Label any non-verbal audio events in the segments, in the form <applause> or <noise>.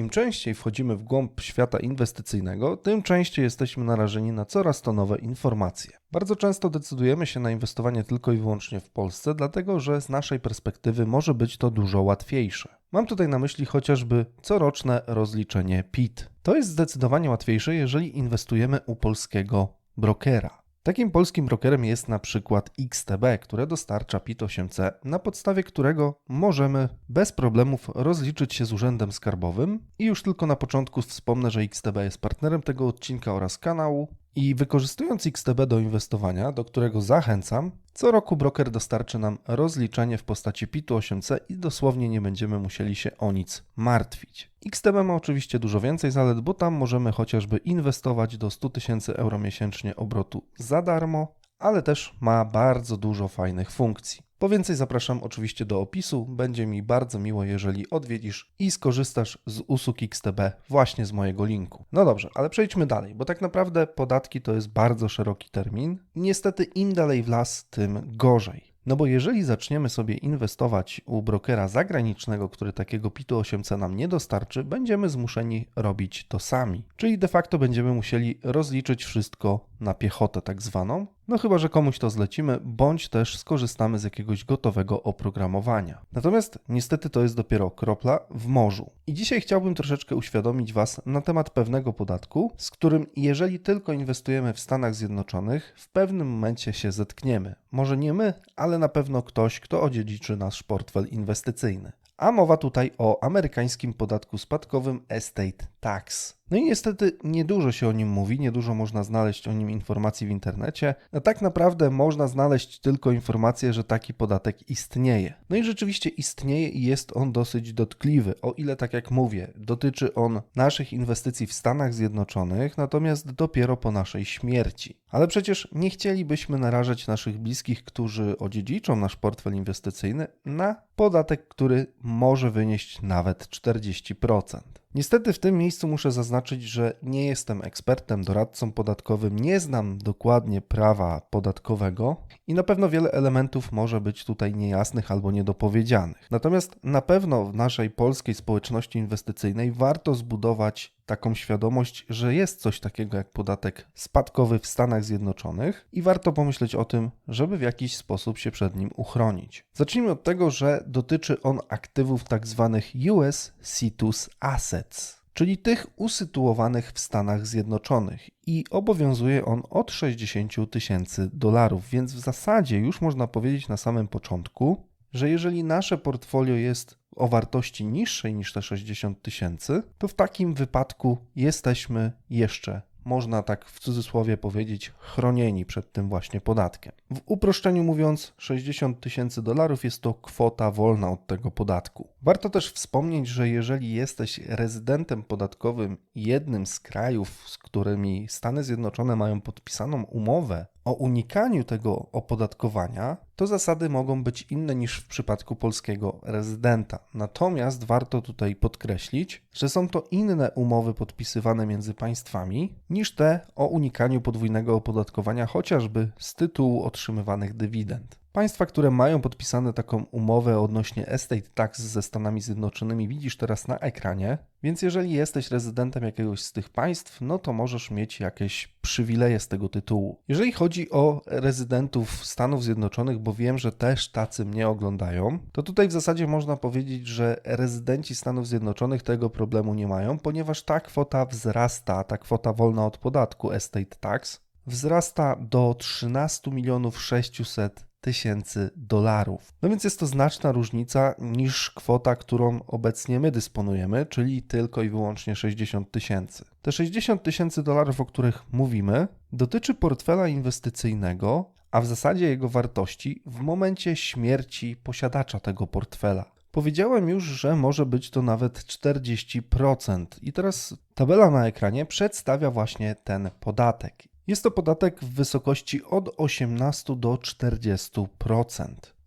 Im częściej wchodzimy w głąb świata inwestycyjnego, tym częściej jesteśmy narażeni na coraz to nowe informacje. Bardzo często decydujemy się na inwestowanie tylko i wyłącznie w Polsce, dlatego że z naszej perspektywy może być to dużo łatwiejsze. Mam tutaj na myśli chociażby coroczne rozliczenie PIT. To jest zdecydowanie łatwiejsze, jeżeli inwestujemy u polskiego brokera. Takim polskim brokerem jest na przykład XTB, które dostarcza PIT-8C, na podstawie którego możemy bez problemów rozliczyć się z Urzędem Skarbowym. I już tylko na początku wspomnę, że XTB jest partnerem tego odcinka oraz kanału. I wykorzystując XTB do inwestowania, do którego zachęcam, co roku broker dostarczy nam rozliczenie w postaci PIT-8C i dosłownie nie będziemy musieli się o nic martwić. XTB ma oczywiście dużo więcej zalet, bo tam możemy chociażby inwestować do 100 tysięcy euro miesięcznie obrotu za darmo, ale też ma bardzo dużo fajnych funkcji. Po więcej zapraszam oczywiście do opisu. Będzie mi bardzo miło, jeżeli odwiedzisz i skorzystasz z usług XTB właśnie z mojego linku. No dobrze, ale przejdźmy dalej, bo tak naprawdę podatki to jest bardzo szeroki termin. Niestety im dalej w las, tym gorzej. No bo jeżeli zaczniemy sobie inwestować u brokera zagranicznego, który takiego PIT-u 8C nam nie dostarczy, będziemy zmuszeni robić to sami. Czyli de facto będziemy musieli rozliczyć wszystko na piechotę tak zwaną, no chyba, że komuś to zlecimy, bądź też skorzystamy z jakiegoś gotowego oprogramowania. Natomiast niestety to jest dopiero kropla w morzu. I dzisiaj chciałbym troszeczkę uświadomić Was na temat pewnego podatku, z którym jeżeli tylko inwestujemy w Stanach Zjednoczonych, w pewnym momencie się zetkniemy. Może nie my, ale na pewno ktoś, kto odziedziczy nasz portfel inwestycyjny. A mowa tutaj o amerykańskim podatku spadkowym Estate Tax. No i niestety niedużo się o nim mówi, niedużo można znaleźć o nim informacji w internecie. A tak naprawdę można znaleźć tylko informację, że taki podatek istnieje. No i rzeczywiście istnieje i jest on dosyć dotkliwy, o ile tak jak mówię, dotyczy on naszych inwestycji w Stanach Zjednoczonych, natomiast dopiero po naszej śmierci. Ale przecież nie chcielibyśmy narażać naszych bliskich, którzy odziedziczą nasz portfel inwestycyjny, na podatek, który może wynieść nawet 40%. Niestety w tym miejscu muszę zaznaczyć, że nie jestem ekspertem, doradcą podatkowym, nie znam dokładnie prawa podatkowego i na pewno wiele elementów może być tutaj niejasnych albo niedopowiedzianych. Natomiast na pewno w naszej polskiej społeczności inwestycyjnej warto zbudować taką świadomość, że jest coś takiego jak podatek spadkowy w Stanach Zjednoczonych i warto pomyśleć o tym, żeby w jakiś sposób się przed nim uchronić. Zacznijmy od tego, że dotyczy on aktywów tzw. Tak US Citus Assets czyli tych usytuowanych w Stanach Zjednoczonych i obowiązuje on od 60 tysięcy dolarów, więc w zasadzie już można powiedzieć na samym początku, że jeżeli nasze portfolio jest o wartości niższej niż te 60 tysięcy, to w takim wypadku jesteśmy jeszcze można tak w cudzysłowie powiedzieć, chronieni przed tym właśnie podatkiem. W uproszczeniu mówiąc, 60 tysięcy dolarów jest to kwota wolna od tego podatku. Warto też wspomnieć, że jeżeli jesteś rezydentem podatkowym jednym z krajów, z którymi Stany Zjednoczone mają podpisaną umowę o unikaniu tego opodatkowania, to zasady mogą być inne niż w przypadku polskiego rezydenta. Natomiast warto tutaj podkreślić, że są to inne umowy podpisywane między państwami niż te o unikaniu podwójnego opodatkowania, chociażby z tytułu otrzymywanych dywidend. Państwa, które mają podpisane taką umowę odnośnie estate tax ze Stanami Zjednoczonymi, widzisz teraz na ekranie. Więc jeżeli jesteś rezydentem jakiegoś z tych państw, no to możesz mieć jakieś przywileje z tego tytułu. Jeżeli chodzi o rezydentów Stanów Zjednoczonych, bo wiem, że też tacy mnie oglądają, to tutaj w zasadzie można powiedzieć, że rezydenci Stanów Zjednoczonych tego problemu nie mają, ponieważ ta kwota wzrasta, ta kwota wolna od podatku estate tax wzrasta do 13 milionów 600 tysięcy dolarów. No więc jest to znaczna różnica niż kwota, którą obecnie my dysponujemy, czyli tylko i wyłącznie 60 tysięcy. Te 60 tysięcy dolarów, o których mówimy, dotyczy portfela inwestycyjnego, a w zasadzie jego wartości w momencie śmierci posiadacza tego portfela. Powiedziałem już, że może być to nawet 40%. I teraz tabela na ekranie przedstawia właśnie ten podatek. Jest to podatek w wysokości od 18 do 40%.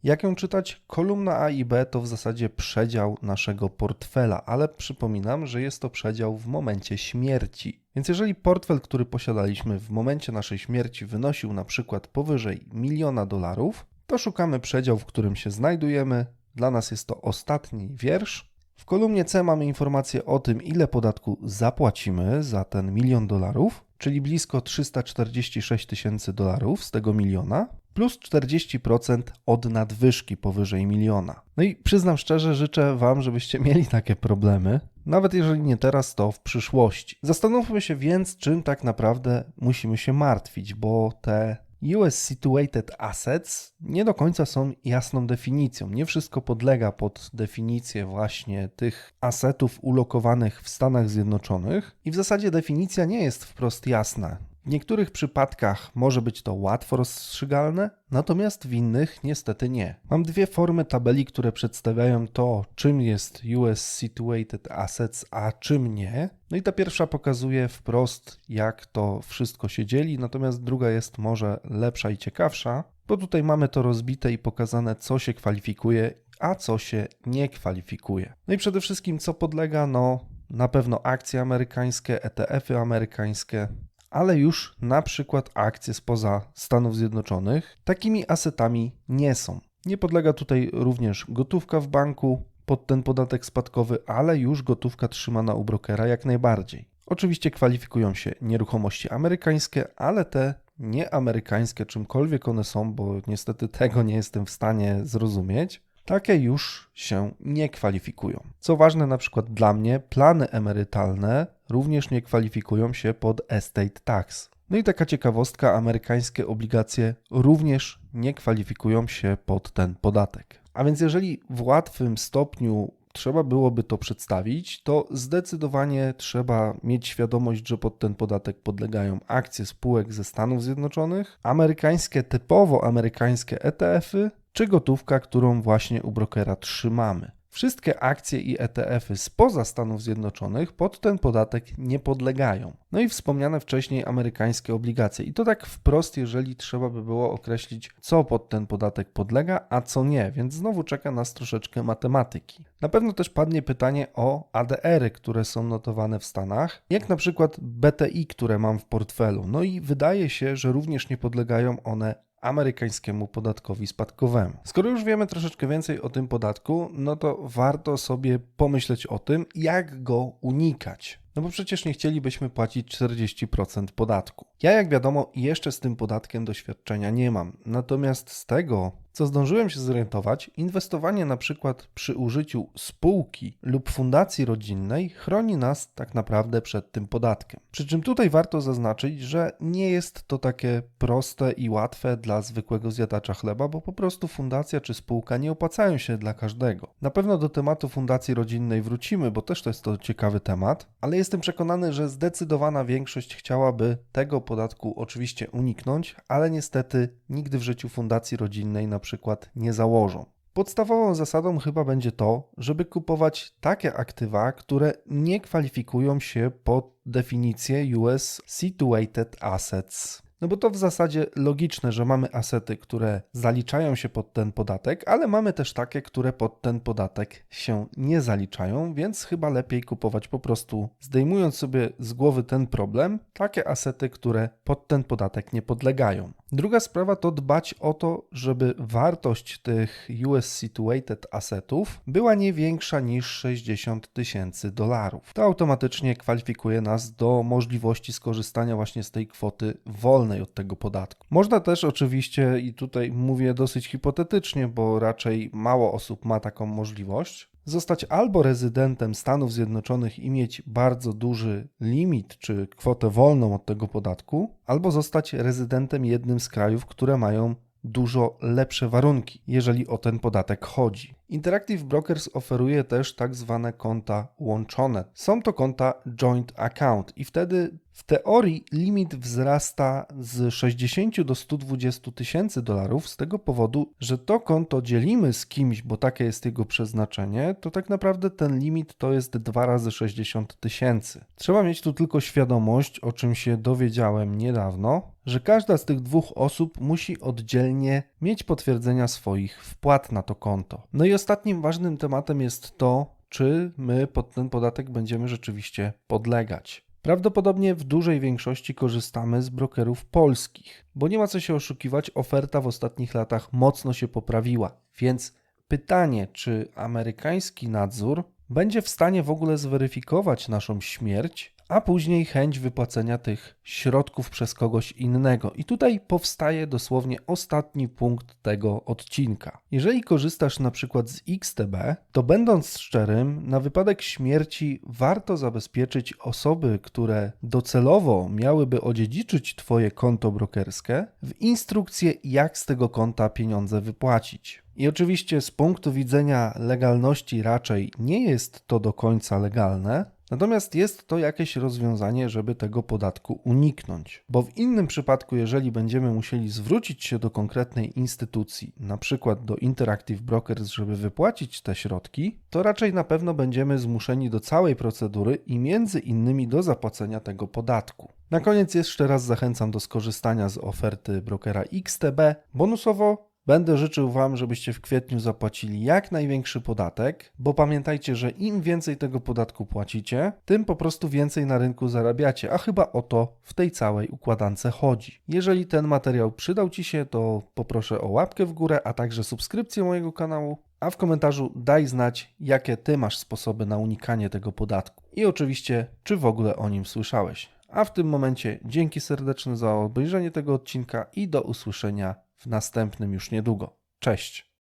Jak ją czytać? Kolumna A i B to w zasadzie przedział naszego portfela, ale przypominam, że jest to przedział w momencie śmierci. Więc jeżeli portfel, który posiadaliśmy w momencie naszej śmierci wynosił na przykład powyżej miliona dolarów, to szukamy przedział, w którym się znajdujemy. Dla nas jest to ostatni wiersz, W kolumnie C mamy informację o tym, ile podatku zapłacimy za ten milion dolarów, czyli blisko 346 tysięcy dolarów z tego miliona, plus 40% od nadwyżki powyżej miliona. No i przyznam szczerze, życzę Wam, żebyście <laughs> mieli takie problemy, nawet jeżeli nie teraz, to w przyszłości. Zastanówmy się więc, czym tak naprawdę musimy się martwić, bo te US Situated Assets nie do końca są jasną definicją. Nie wszystko podlega pod definicję właśnie tych asetów ulokowanych w Stanach Zjednoczonych i w zasadzie definicja nie jest wprost jasna. W niektórych przypadkach może być to łatwo rozstrzygalne, natomiast w innych niestety nie. Mam dwie formy tabeli, które przedstawiają to, czym jest US Situated Assets, a czym nie. No i ta pierwsza pokazuje wprost, jak to wszystko się dzieli, natomiast druga jest może lepsza i ciekawsza, bo tutaj mamy to rozbite i pokazane, co się kwalifikuje, a co się nie kwalifikuje. No i przede wszystkim, co podlega, no na pewno akcje amerykańskie, ETF-y amerykańskie, ale już na przykład akcje spoza Stanów Zjednoczonych takimi asetami nie są. Nie podlega tutaj również gotówka w banku pod ten podatek spadkowy, ale już gotówka trzymana u brokera jak najbardziej. Oczywiście kwalifikują się nieruchomości amerykańskie, ale te nieamerykańskie, czymkolwiek one są, bo niestety tego nie jestem w stanie zrozumieć, takie już się nie kwalifikują. Co ważne, na przykład dla mnie, plany emerytalne również nie kwalifikują się pod estate tax. No i taka ciekawostka, amerykańskie obligacje również nie kwalifikują się pod ten podatek. A więc jeżeli w łatwym stopniu trzeba byłoby to przedstawić, to zdecydowanie trzeba mieć świadomość, że pod ten podatek podlegają akcje spółek ze Stanów Zjednoczonych, amerykańskie, typowo amerykańskie ETF-y, czy gotówka, którą właśnie u brokera trzymamy. Wszystkie akcje i ETF-y spoza Stanów Zjednoczonych pod ten podatek nie podlegają. No i wspomniane wcześniej amerykańskie obligacje. I to tak wprost, jeżeli trzeba by było określić, co pod ten podatek podlega, a co nie, więc znowu czeka nas troszeczkę matematyki. Na pewno też padnie pytanie o ADR-y, które są notowane w Stanach, jak na przykład BTI, które mam w portfelu. No i wydaje się, że również nie podlegają one amerykańskiemu podatkowi spadkowemu. Skoro już wiemy troszeczkę więcej o tym podatku, no to warto sobie pomyśleć o tym, jak go unikać. No bo przecież nie chcielibyśmy płacić 40% podatku. Ja, jak wiadomo, jeszcze z tym podatkiem doświadczenia nie mam. Natomiast z tego, co zdążyłem się zorientować, inwestowanie na przykład przy użyciu spółki lub fundacji rodzinnej chroni nas tak naprawdę przed tym podatkiem. Przy czym tutaj warto zaznaczyć, że nie jest to takie proste i łatwe dla zwykłego zjadacza chleba, bo po prostu fundacja czy spółka nie opłacają się dla każdego. Na pewno do tematu fundacji rodzinnej wrócimy, bo też to jest to ciekawy temat, ale jestem przekonany, że zdecydowana większość chciałaby tego podatku oczywiście uniknąć, ale niestety nigdy w życiu fundacji rodzinnej na przykład nie założą. Podstawową zasadą chyba będzie to, żeby kupować takie aktywa, które nie kwalifikują się pod definicję US Situated Assets. No bo to w zasadzie logiczne, że mamy asety, które zaliczają się pod ten podatek, ale mamy też takie, które pod ten podatek się nie zaliczają, więc chyba lepiej kupować po prostu, zdejmując sobie z głowy ten problem, takie asety, które pod ten podatek nie podlegają. Druga sprawa to dbać o to, żeby wartość tych US Situated Assetów była nie większa niż 60 tysięcy dolarów. To automatycznie kwalifikuje nas do możliwości skorzystania właśnie z tej kwoty wolnej od tego podatku. Można też oczywiście, i tutaj mówię dosyć hipotetycznie, bo raczej mało osób ma taką możliwość, zostać albo rezydentem Stanów Zjednoczonych i mieć bardzo duży limit czy kwotę wolną od tego podatku, albo zostać rezydentem jednym z krajów, które mają dużo lepsze warunki, jeżeli o ten podatek chodzi. Interactive Brokers oferuje też tak zwane konta łączone. Są to konta joint account i wtedy w teorii limit wzrasta z 60 do 120 tysięcy dolarów z tego powodu, że to konto dzielimy z kimś, bo takie jest jego przeznaczenie, to tak naprawdę ten limit to jest 2 razy 60 tysięcy. Trzeba mieć tu tylko świadomość, o czym się dowiedziałem niedawno, że każda z tych dwóch osób musi oddzielnie mieć potwierdzenia swoich wpłat na to konto. No i ostatnim ważnym tematem jest to, czy my pod ten podatek będziemy rzeczywiście podlegać. Prawdopodobnie w dużej większości korzystamy z brokerów polskich, bo nie ma co się oszukiwać, oferta w ostatnich latach mocno się poprawiła. Więc pytanie, czy amerykański nadzór będzie w stanie w ogóle zweryfikować naszą śmierć, a później chęć wypłacenia tych środków przez kogoś innego. I tutaj powstaje dosłownie ostatni punkt tego odcinka. Jeżeli korzystasz na przykład z XTB, to będąc szczerym, na wypadek śmierci warto zabezpieczyć osoby, które docelowo miałyby odziedziczyć Twoje konto brokerskie, w instrukcję, jak z tego konta pieniądze wypłacić. I oczywiście z punktu widzenia legalności raczej nie jest to do końca legalne, natomiast jest to jakieś rozwiązanie, żeby tego podatku uniknąć. Bo w innym przypadku, jeżeli będziemy musieli zwrócić się do konkretnej instytucji, na przykład do Interactive Brokers, żeby wypłacić te środki, to raczej na pewno będziemy zmuszeni do całej procedury i między innymi do zapłacenia tego podatku. Na koniec jeszcze raz zachęcam do skorzystania z oferty brokera XTB. Bonusowo Będę życzył Wam, żebyście w kwietniu zapłacili jak największy podatek, bo pamiętajcie, że im więcej tego podatku płacicie, tym po prostu więcej na rynku zarabiacie, a chyba o to w tej całej układance chodzi. Jeżeli ten materiał przydał Ci się, to poproszę o łapkę w górę, a także subskrypcję mojego kanału, a w komentarzu daj znać, jakie Ty masz sposoby na unikanie tego podatku i oczywiście, czy w ogóle o nim słyszałeś. A w tym momencie dzięki serdeczne za obejrzenie tego odcinka i do usłyszenia w następnym już niedługo. Cześć!